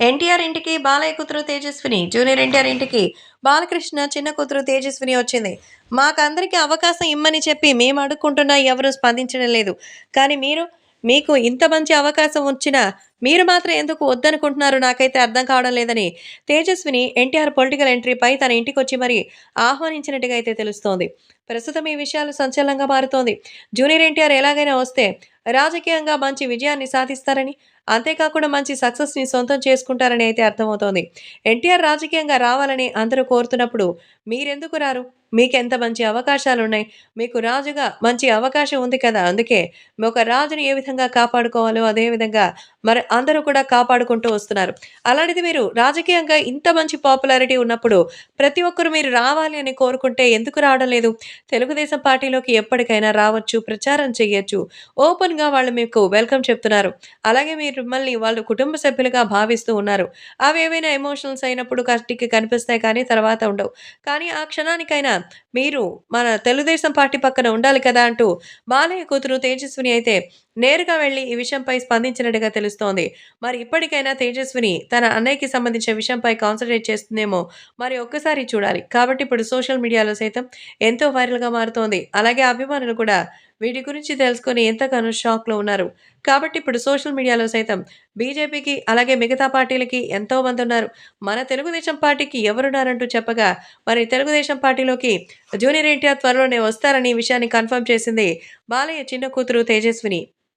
ఎన్టీఆర్ ఇంటికి బాలయ్య కూతురు తేజస్విని జూనియర్ ఎన్టీఆర్ ఇంటికి బాలకృష్ణ చిన్న కూతురు తేజస్విని వచ్చింది. మాకందరికీ అవకాశం ఇమ్మని చెప్పి మేము అడుక్కుంటున్నా ఎవరు స్పందించడం లేదు. కానీ మీరు మీకు ఇంత మంచి అవకాశం వచ్చినా మీరు మాత్రం ఎందుకు వద్దనుకుంటున్నారు? నాకైతే అర్థం కావడం లేదని తేజస్విని ఎన్టీఆర్ పొలిటికల్ ఎంట్రీపై తన ఇంటికి వచ్చి మరి ఆహ్వానించినట్టుగా అయితే తెలుస్తోంది. ప్రస్తుతం ఈ విషయాలు సంచలనంగా మారుతోంది. జూనియర్ ఎన్టీఆర్ ఎలాగైనా వస్తే రాజకీయంగా మంచి విజయాన్ని సాధిస్తారని అంతేకాకుండా మంచి సక్సెస్ని సొంతం చేసుకుంటారని అయితే అర్థమవుతోంది. ఎన్టీఆర్ రాజకీయంగా రావాలని అందరూ కోరుతున్నప్పుడు మీరెందుకు రారు? మీకు ఎంత మంచి అవకాశాలు ఉన్నాయి మీకు రాజుగా మంచి అవకాశం ఉంది కదా అందుకే ఒక రాజుని ఏ విధంగా కాపాడుకోవాలో అదే విధంగా మరి అందరూ కూడా కాపాడుకుంటూ వస్తున్నారు. అలాంటిది మీరు రాజకీయంగా ఇంత మంచి పాపులారిటీ ఉన్నప్పుడు ప్రతి ఒక్కరు మీరు రావాలి అని కోరుకుంటే ఎందుకు రావడం లేదు? తెలుగుదేశం పార్టీలోకి ఎప్పటికైనా రావచ్చు ప్రచారం చేయొచ్చు. ఓపెన్గా వాళ్ళు మీకు వెల్కమ్ చెప్తున్నారు. అలాగే మీరు మిమ్మల్ని వాళ్ళు కుటుంబ సభ్యులుగా భావిస్తూ ఉన్నారు. అవి ఏవైనా ఎమోషనల్స్ అయినప్పుడు కష్టికి కనిపిస్తాయి కానీ తర్వాత ఉండవు. కానీ ఆ క్షణానికైనా మీరు మన తెలుగుదేశం పార్టీ పక్కన ఉండాలి కదా అంటూ బాలయ్య కూతురు తేజస్విని అయితే నేరుగా వెళ్ళి ఈ విషయంపై స్పందించినట్టుగా తెలుస్తోంది. మరి ఇప్పటికైనా తేజస్విని తన అన్నయ్యకి సంబంధించిన విషయంపై కాన్సన్ట్రేట్ చేస్తుందేమో మరి ఒక్కసారి చూడాలి. కాబట్టి ఇప్పుడు సోషల్ మీడియాలో సైతం ఎంతో వైరల్గా మారుతోంది. అలాగే అభిమానులు కూడా వీటి గురించి తెలుసుకొని ఎంతగానో షాక్లో ఉన్నారు. కాబట్టి ఇప్పుడు సోషల్ మీడియాలో సైతం బీజేపీకి అలాగే మిగతా పార్టీలకి ఎంతో మంది ఉన్నారు. మన తెలుగుదేశం పార్టీకి ఎవరున్నారంటూ చెప్పగా మరి తెలుగుదేశం పార్టీలోకి జూనియర్ ఎన్టీఆర్ త్వరలోనే వస్తారని ఈ విషయాన్ని కన్ఫర్మ్ చేసింది బాలయ్య చిన్న కూతురు తేజస్విని.